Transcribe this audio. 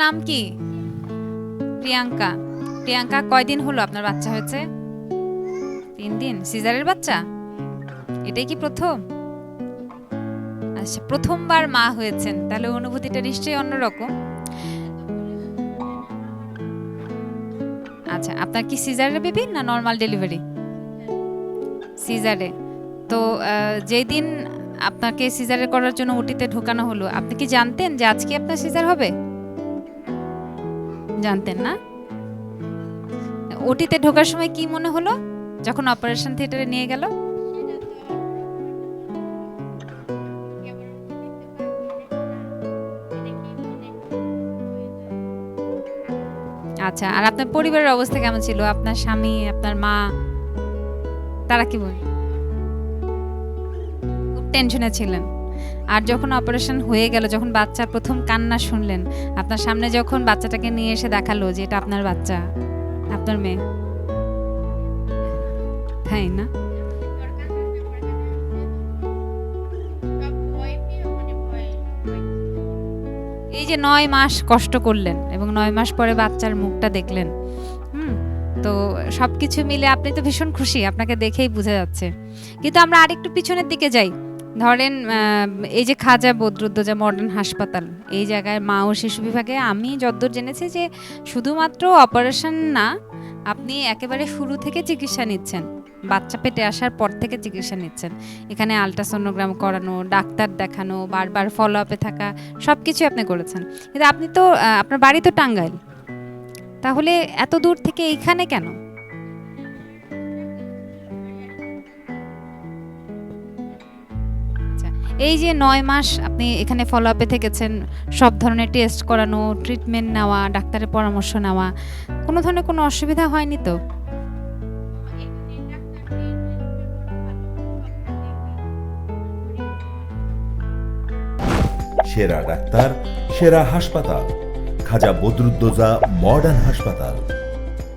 নাম কি? প্রিয়াঙ্কা। প্রিয়াঙ্কা কয়দিন হলো আপনার বাচ্চা হয়েছে? তিন দিন। সিজারের বাচ্চা? এটাই কি প্রথম? আচ্ছা প্রথমবার মা হয়েছেন তাহলে অনুভূতিটা নিশ্চয়ই অন্যরকম। আচ্ছা আপনার কি সিজারের বেবি না নর্মাল ডেলিভারি? সিজারে। তো আহ, যেই দিন আপনাকে সিজারে করার জন্য ওটিতে ঢোকানো হলো আপনি কি জানতেন যে আজকে আপনার সিজার হবে? জানতেন না। ওটিতে ঢোকার সময় কি মনে হলো? যখন অপারেশন থিয়েটারে নিয়ে গেল? আচ্ছা আর আপনার পরিবারের অবস্থা কেমন ছিল? আপনার স্বামী, আপনার মা, তারা কি বল টেনশনে ছিলেন। আর যখন অপারেশন হয়ে গেল, যখন বাচ্চার প্রথম কান্না শুনলেন, আপনার সামনে যখন বাচ্চাটাকে নিয়ে এসে দেখাল যে এটা আপনার বাচ্চা, আপনার মেয়ে। তাই না? এই যে নয় মাস কষ্ট করলেন এবং নয় মাস পরে বাচ্চার মুখটা দেখলেন, হুম, তো সব কিছু মিলে আপনি তো ভীষণ খুশি, আপনাকে দেখেই বোঝা যাচ্ছে। কিন্তু আমরা আরেকটু পিছনের দিকে যাই। ধরেন এই যে খাজা বদরুদ্দোজা মডার্ন হাসপাতাল, এই জায়গায় মা ও শিশু বিভাগে আমি যদ্দূর জেনেছি যে শুধুমাত্র অপারেশন না, আপনি একেবারে শুরু থেকে চিকিৎসা নিচ্ছেন। বাচ্চা পেটে আসার পর থেকে চিকিৎসা নিচ্ছেন। এখানে আলট্রাসোনোগ্রাম করানো, ডাক্তার দেখানো, বারবার ফলো আপে থাকা সব কিছুই আপনি করেছেন। কিন্তু আপনি তো আপনার বাড়ি তো টাঙ্গাইল। তাহলে এত দূর থেকে এইখানে কেন? এই যে নয় মাস আপনি এখানে ফলো আপে থেকেছেন, সব ধরনের টেস্ট করানো ট্রিটমেন্ট নেওয়া, ডাক্তারের পরামর্শ নেওয়া, কোনো ধরনের কোনো অসুবিধা হয়নি তো? সেরা ডাক্তার, সেরা হাসপাতাল। খাজা বদরুদ্দোজা মডার্ন হাসপাতাল।